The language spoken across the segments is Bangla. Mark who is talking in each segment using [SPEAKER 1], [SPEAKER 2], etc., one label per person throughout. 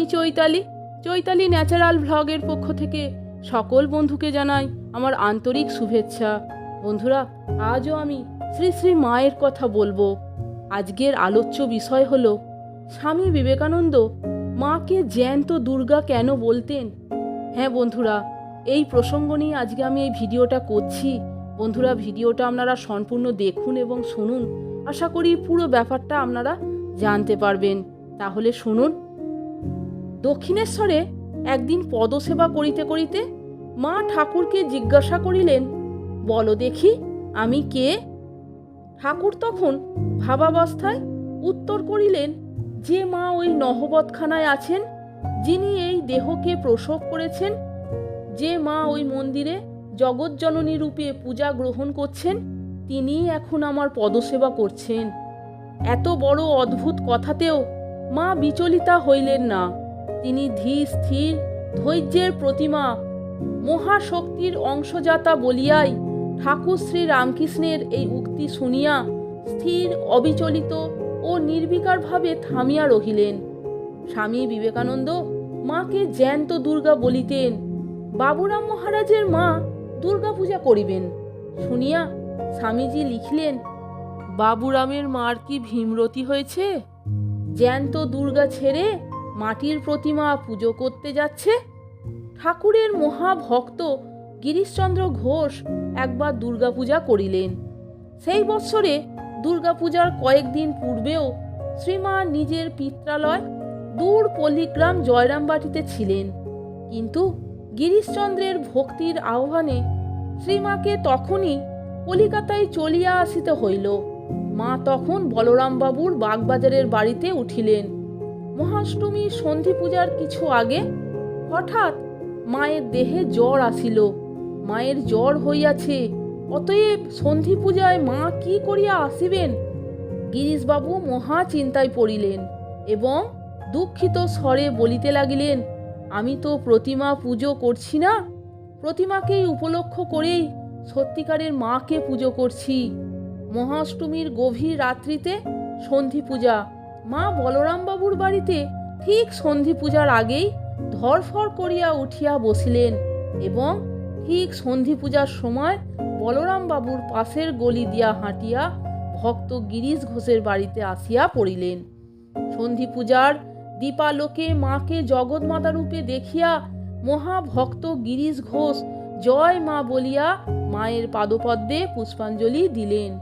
[SPEAKER 1] আমি চৈতালি। চৈতালি ন্যাচারাল ভ্লগের পক্ষ থেকে সকল বন্ধুকে জানাই আমার আন্তরিক শুভেচ্ছা। বন্ধুরা, আজও আমি শ্রী শ্রী মায়ের কথা বলব। আজকের আলোচ্য বিষয় হল, স্বামী বিবেকানন্দ মাকে জ্যান্ত দুর্গা কেন বলতেন? হ্যাঁ বন্ধুরা, এই প্রসঙ্গ নিয়ে আজকে আমি এই ভিডিওটা করছি। বন্ধুরা, ভিডিওটা আপনারা সম্পূর্ণ দেখুন এবং শুনুন। আশা করি পুরো ব্যাপারটা আপনারা জানতে পারবেন। তাহলে শুনুন দক্ষিণেশ্বরে একদিন পদসেবা করিতে করিতে মা ঠাকুরকে জিজ্ঞাসা করিলেন, বলো দেখি, আমি কে? ঠাকুর তখন ভাবাবস্থায় উত্তর করিলেন, যে মা ওই নহবতখানায় আছেন, যিনি এই দেহকে প্রসব করেছেন, যে মা ওই মন্দিরে জগৎজননী রূপে পূজা গ্রহণ করছেন, তিনিই এখন আমার পদসেবা করছেন। এত বড় অদ্ভুত কথাতেও মা বিচলিতা হইলেন না। তিনি ধীর, স্থির, ধৈর্যের প্রতিমা, মহাশক্তির অংশজাতা বলিয়াই ঠাকুর শ্রী রামকৃষ্ণের এই উক্তি শুনিয়া স্থির, অবিচলিত ও নির্বিকারভাবে থামিয়া রহিলেন। স্বামী বিবেকানন্দ মাকে জ্যান্ত দুর্গা বলিতেন, বাবুরাম মহারাজের মা দুর্গা পূজা করিবেন। শুনিয়া স্বামীজি লিখলেন, বাবুরামের মার কি ভীমরতি হয়েছে? জ্যান্ত দুর্গা ছেড়ে মাটির প্রতিমা পুজো করতে যাচ্ছে। ঠাকুরের মহাভক্ত গিরিশচন্দ্র ঘোষ একবার দুর্গাপূজা করিলেন। সেই বৎসরে দুর্গাপূজার কয়েকদিন পূর্বেও শ্রীমা নিজের পিত্রালয় দূর পল্লীগ্রাম জয়রামবাটিতে ছিলেন। কিন্তু গিরিশচন্দ্রের ভক্তির আহ্বানে শ্রীমাকে তখনই কলিকাতায় চলিয়া আসিতে হইল। মা তখন বলরামবাবুর বাগবাজারের বাড়িতে উঠিলেন। মহাষ্টমী সন্ধি পূজার কিছু আগে হঠাৎ মায়ের দেহে জ্বর আসিল। মায়ের জ্বর হইয়াছে। অতএব সন্ধি পূজায় মা কি করিয়া আসিবেন? গিরিশবাবু মহা চিন্তায় পড়িলেন এবং দুঃখিত স্বরে বলিতে লাগিলেন, আমি তো প্রতিমা পুজো করছি না। প্রতিমাকেই উপলক্ষ করেই সত্যিকারের মাকে পুজো করছি। মহাষ্টমীর গভীর রাত্রিতে সন্ধি পূজা মা বলরামবাবুর বাড়িতে ঠিক সন্ধি পূজার আগেই ধরফর করিয়া উঠিয়া বসিলেন এবং ঠিক সন্ধি পূজার সময় বলরাম বাবুর পাশের গলি দিয়া হাঁটিয়া ভক্ত গিরিশ ঘোষের বাড়িতে আসিয়া পড়িলেন। সন্ধি পূজার দীপালোকে মাকে জগৎমাতা রূপে দেখিয়া মহাভক্ত গিরিশ ঘোষ জয় মা বলিয়া মায়ের পাদপদ্মে পুষ্পাঞ্জলি দিলেন।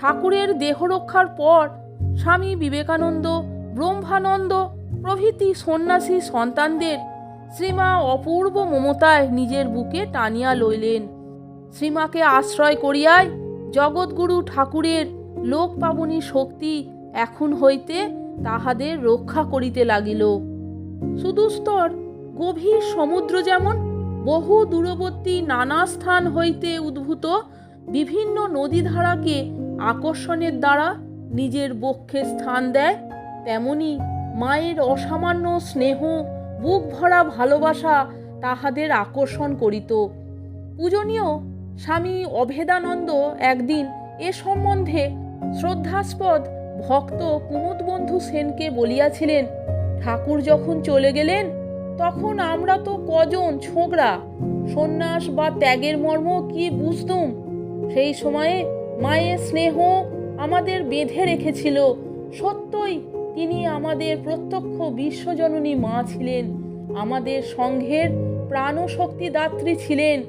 [SPEAKER 1] ঠাকুরের দেহরক্ষার পর স্বামী বিবেকানন্দ, ব্রহ্মানন্দ প্রভৃতি সন্ন্যাসী সন্তানদের শ্রীমা অপূর্ব মমতায় নিজের বুকে টানিয়া লইলেন। শ্রীমাকে আশ্রয় করিয়ায় জগৎগুরু ঠাকুরের লোক পাবনী শক্তি এখন হইতে তাহাদের রক্ষা করিতে লাগিল। সুদুস্তর গভীর সমুদ্র যেমন বহু দূরবর্তী নানা স্থান হইতে উদ্ভূত বিভিন্ন নদীধারাকে আকর্ষণের দ্বারা নিজের বক্ষে স্থান দেয়, তেমনি মায়ের অসামান্য স্নেহ, বুক ভরা ভালোবাসা তাহাদের আকর্ষণ করিত। পূজনীয় স্বামী অভেদানন্দ একদিন এ সম্বন্ধে শ্রদ্ধাস্পদ ভক্ত কুমুদবন্ধু সেনকে বলিয়াছিলেন, ঠাকুর যখন চলে গেলেন, তখন আমরা তো কজন ছোকরা? সন্ন্যাস বা ত্যাগের মর্ম কি বুঝতুম? সেই সময়ে মায়ের স্নেহ আমাদের বেঁধে রেখেছিল। সত্যই তিনি আমাদের প্রত্যক্ষ বিশ্বজননী মা ছিলেন। আমাদের সংঘের প্রাণশক্তি দাত্রী ছিলেন।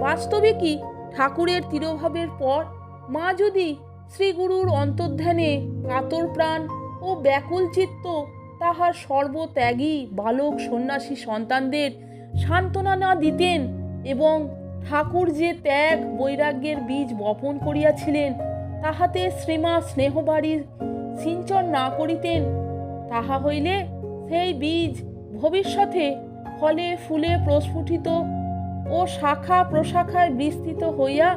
[SPEAKER 1] বাস্তবে কি ঠাকুরের তিরোভাবের পর মা যদি শ্রীগুরুর অন্তর্ধানে কাতর প্রাণ ও ব্যাকুল চিত্ত তাহার সর্বত্যাগী বালক সন্ন্যাসী সন্তানদের সান্ত্বনা না দিতেন এবং ঠাকুর যে ত্যাগ বৈরাগ্যের বীজ বপন করিয়াছিলেন তাহাতে শ্রীমা স্নেহবাড়ির সিঞ্চন না করিতেন, তাহা হইলে সেই বীজ ভবিষ্যতে ফলে ফুলে প্রস্ফুটিত ও শাখা প্রশাখায় বিস্তৃত হইয়া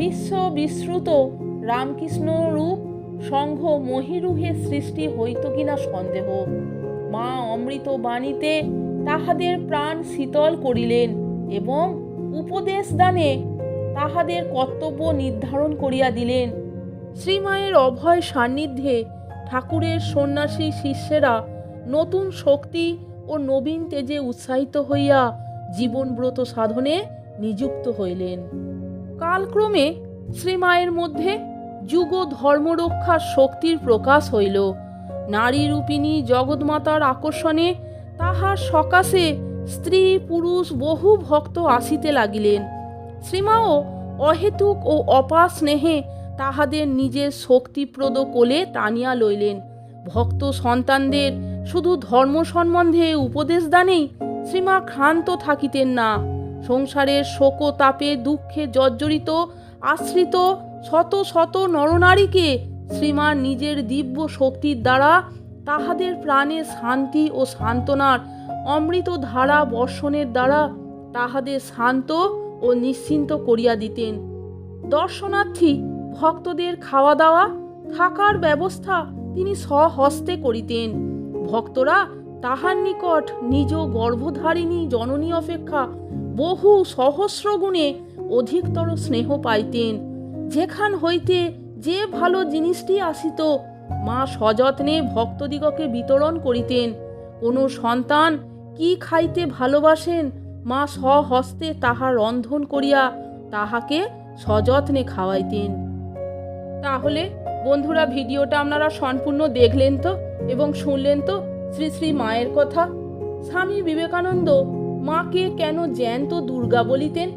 [SPEAKER 1] বিশ্ব বিশ্রুত রামকৃষ্ণ রূপ সংঘ মহিরুহে সৃষ্টি হইত কিনা সন্দেহ। মা অমৃত বাণীতে তাহাদের প্রাণ শীতল করিলেন এবং উপদেশ দানে তাহাদের কর্তব্য নির্ধারণ করিয়া দিলেন। শ্রীমায়ের অভয় সান্নিধ্যে ঠাকুরের সন্ন্যাসী শিষ্যেরা নতুন শক্তি ও নবীন তেজে উৎসাহিত হইয়া জীবনব্রত সাধনে নিযুক্ত হইলেন। কালক্রমে শ্রীমায়ের মধ্যে যুগ ধর্মরক্ষার শক্তির প্রকাশ হইল। নারী রূপিণী জগৎমাতার আকর্ষণে তাহার সকাশে স্ত্রী, পুরুষ, বহু ভক্ত আসিতে লাগিলেন। শ্রীমাও অহেতুক ও অপার স্নেহে তাহাদের নিজের শক্তিপ্রদ কোলে টানিয়া লইলেন। ভক্ত সন্তানদের শুধু ধর্ম সম্বন্ধে উপদেশ দানেই শ্রীমা ক্ষান্ত থাকিতেন না। সংসারের শোক তাপে দুঃখে জর্জরিত, আশ্রিত শত শত নরনারীকে শ্রীমা নিজের দিব্য শক্তির দ্বারা তাহাদের প্রাণে শান্তি ও সান্ত্বনার অমৃত ধারা বর্ষণের দ্বারা তাহাদের শান্ত ও নিশ্চিন্ত করিয়া দিতেন। দর্শনার্থী ভক্তদের খাওয়া দাওয়া থাকার ব্যবস্থা তিনি স্বহস্তে করিতেন। ভক্তরা তাহার নিকট নিজ গর্ভধারিণী জননী অপেক্ষা বহু সহস্র গুণে অধিকতর স্নেহ পাইতেন। যেখান হইতে যে ভালো জিনিসটি আসিত, মা সযত্নে ভক্তদিগকে বিতরণ করিতেন। কোনো সন্তান কি খাইতে ভালোবাসেন, মা স্বহস্তে তাহা রন্ধন করিয়া তাহাকে সযত্নে খাওয়াইতেন। তাহলে বন্ধুরা ভিডিওটা আপনারা সম্পূর্ণ দেখলেন তো এবং শুনলেন তো শ্রী শ্রী মায়ের কথা? স্বামী বিবেকানন্দ মাকে কেন জ্যান্ত দুর্গা বলিতেন?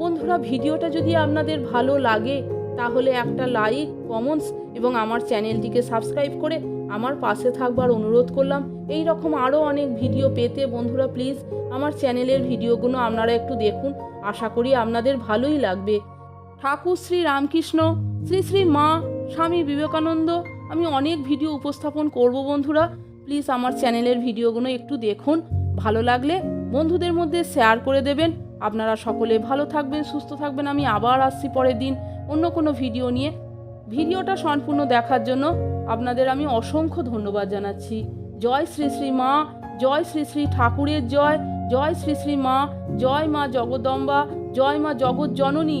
[SPEAKER 1] বন্ধুরা, ভিডিওটা যদি আপনাদের ভালো লাগে, তাহলে একটা লাইক কমেন্টস এবং আমার চ্যানেলটিকে সাবস্ক্রাইব করে আমার পাশে থাকবার অনুরোধ করলাম। এই রকম আরও অনেক ভিডিও পেতে বন্ধুরা প্লিজ আমার চ্যানেলের ভিডিওগুলো আপনারা একটু দেখুন। আশা করি আপনাদের ভালোই লাগবে। ঠাকুর শ্রী রামকৃষ্ণ, শ্রী শ্রী মা, স্বামী বিবেকানন্দ, আমি অনেক ভিডিও উপস্থাপন করব বন্ধুরা। প্লিজ আমার চ্যানেলের ভিডিওগুলো একটু দেখুন, ভালো লাগলে বন্ধুদের মধ্যে শেয়ার করে দেবেন। আপনারা সকলে ভালো থাকবেন, সুস্থ থাকবেন। আমি আবার আসছি পরের দিন অন্য কোনো ভিডিও নিয়ে। ভিডিওটা সম্পূর্ণ দেখার জন্য আপনাদের আমি অসংখ্য ধন্যবাদ জানাচ্ছি। জয় শ্রী শ্রী মা, জয় শ্রী শ্রী ঠাকুরের জয় জয় শ্রী শ্রী মা, জয় মা জগদম্বা, জয় মা জগৎ জননী